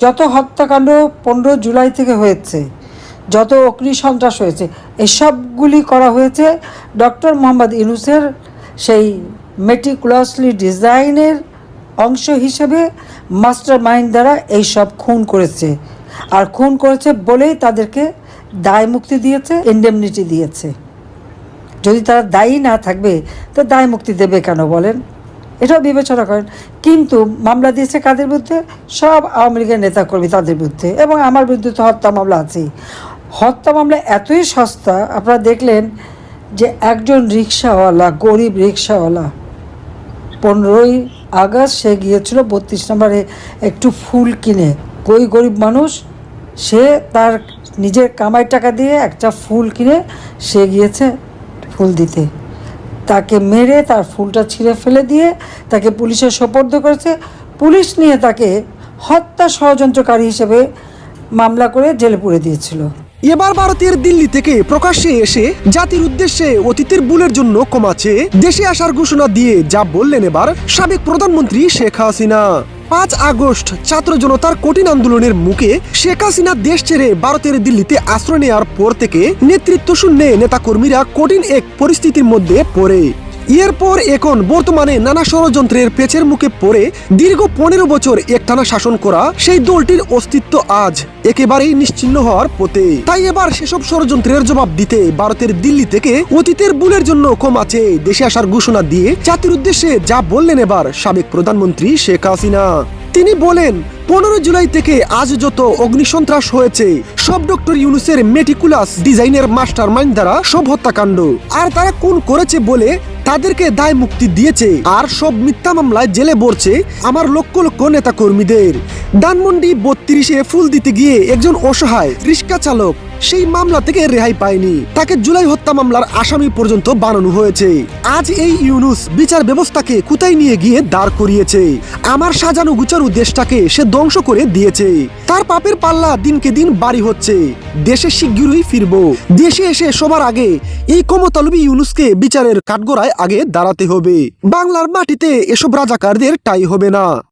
যত হত্যাকাণ্ড পনেরো জুলাই থেকে হয়েছে, যত অগ্নি সন্ত্রাস হয়েছে, এসবগুলি করা হয়েছে ডক্টর মোহাম্মদ ইউনুসের সেই মেটিকুলাসলি ডিজাইনের অংশ হিসেবে মাস্টার মাইন্ড দ্বারা এইসব খুন করেছে। আর খুন করেছে বলেই তাদেরকে দায় মুক্তি দিয়েছে ইন্ডেমনিটি দিয়েছে। যদি তারা দায়ী না থাকবে, তো দায় মুক্তি দেবে কেন বলেন? এটাও বিবেচনা করেন। কিন্তু মামলা দিয়েছে কাদের বিরুদ্ধে? সব আওয়ামী লীগের নেতাকর্মী তাদের বিরুদ্ধে এবং আমার বিরুদ্ধে তো হত্যা মামলা আছেই। হত্যা মামলা এতই সস্তা, আপনারা দেখলেন যে একজন রিক্সাওয়ালা গরিব রিক্সাওয়ালা পনেরোই আগস্ট সে গিয়েছিল বত্রিশ নম্বরে একটু ফুল কিনে। ওই গরিব মানুষ? সে তার নিজের কামাই টাকা দিয়ে একটা ফুল কিনে সে গিয়েছে ফুল দিতে। তাকে মেরে তার ফুলটা ছিঁড়ে ফেলে দিয়ে তাকে পুলিশে সোপর্দ করেছে। পুলিশ নিয়ে তাকে হত্যা ষড়যন্ত্রকারী হিসেবে মামলা করে জেলে পুরে দিয়েছিল। এবার ভারতের দিল্লি থেকে প্রকাশ্যে এসে জাতির উদ্দেশ্যে অতীতের বুলের জন্য কমাচ্ছে দেশে আসার ঘোষণা দিয়ে যা বললেন এবার সাবেক প্রধানমন্ত্রী শেখ হাসিনা। পাঁচ আগস্ট ছাত্র জনতার কঠিন আন্দোলনের মুখে শেখ হাসিনা দেশ ছেড়ে ভারতের দিল্লিতে আশ্রয় নেওয়ার পর থেকে নেতৃত্ব শূন্যে নেতাকর্মীরা কঠিন এক পরিস্থিতির মধ্যে পড়ে। এরপর এখন বর্তমানে নানা ষড়যন্ত্রের পেছের মুখে পড়ে দীর্ঘ পনেরো বছর একটানা শাসন করা সেই দলটির অস্তিত্ব আজ একেবারেই নিশ্চিন্ন হওয়ার পথে। তাই এবার সেসব ষড়যন্ত্রের জবাব দিতে ভারতের দিল্লি থেকে অতীতের ভুলের জন্য ক্ষমা দেশে আসার ঘোষণা দিয়ে জাতির উদ্দেশ্যে যা বললেন এবার সাবেক প্রধানমন্ত্রী শেখ হাসিনা। তিনি বলেন, পনেরো জুলাই থেকে আজ যত অগ্নিসন্ত্রাস হয়েছে, সব ডক্টর ইউনুসের মেটিকুলাস ডিজাইনের মাস্টার মাইন্ড দ্বারা সব হত্যাকাণ্ড। আর তারা কোন করেছে বলে তাদেরকে দায় মুক্তি দিয়েছে। আর সব মিথ্যা মামলায় জেলে পড়ছে আমার লক্ষ লক্ষ নেতা কর্মীদের ধানমন্ডি বত্রিশে ফুল দিতে গিয়ে একজন অসহায় রিক্সা চালক সেই মামলা থেকে রেহাই পায়নি। তাকে জুলাই হত্যা মামলার আসামি পর্যন্ত বানানো হয়েছে। আজ এই ইউনুস বিচার ব্যবস্থাকে কোথায় নিয়ে গিয়ে দাঁড় করিয়েছে? আমার সাজানো গুচারু দেশটাকে সে ধ্বংস করে দিয়েছে। তার পাপের পাল্লা দিনকে দিন বাড়ি হচ্ছে। দেশে শিগগিরই ফিরবো। দেশে এসে সবার আগে এই ক্ষমতালবী ইউনুসকে বিচারের কাঠগোড়ায় আগে দাঁড়াতে হবে। বাংলার মাটিতে এসব রাজাকারদের টাই হবে না।